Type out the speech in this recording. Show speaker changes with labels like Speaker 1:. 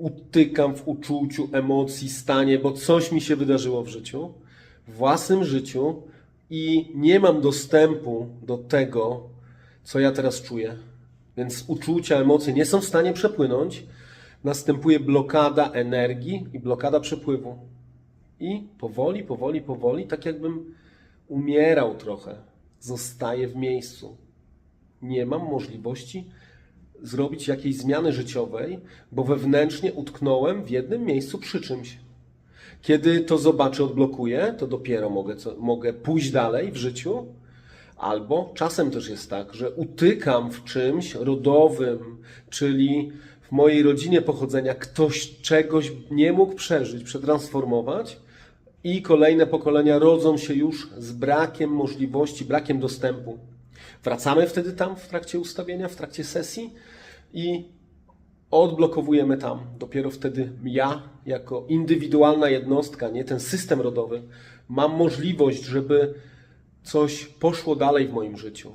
Speaker 1: utykam w uczuciu, emocji, stanie, bo coś mi się wydarzyło w życiu, w własnym życiu i nie mam dostępu do tego, co ja teraz czuję. Więc uczucia, emocje nie są w stanie przepłynąć. Następuje blokada energii i blokada przepływu. I powoli, powoli, powoli, tak jakbym umierał trochę, zostaję w miejscu. Nie mam możliwości zrobić jakiejś zmiany życiowej, bo wewnętrznie utknąłem w jednym miejscu przy czymś. Kiedy to zobaczę, odblokuję, to dopiero mogę, co, mogę pójść dalej w życiu. Albo czasem też jest tak, że utykam w czymś rodowym, czyli w mojej rodzinie pochodzenia ktoś czegoś nie mógł przeżyć, przetransformować i kolejne pokolenia rodzą się już z brakiem możliwości, brakiem dostępu. Wracamy wtedy tam w trakcie ustawienia, w trakcie sesji i odblokowujemy tam. Dopiero wtedy ja, jako indywidualna jednostka, nie ten system rodowy, mam możliwość, żeby coś poszło dalej w moim życiu.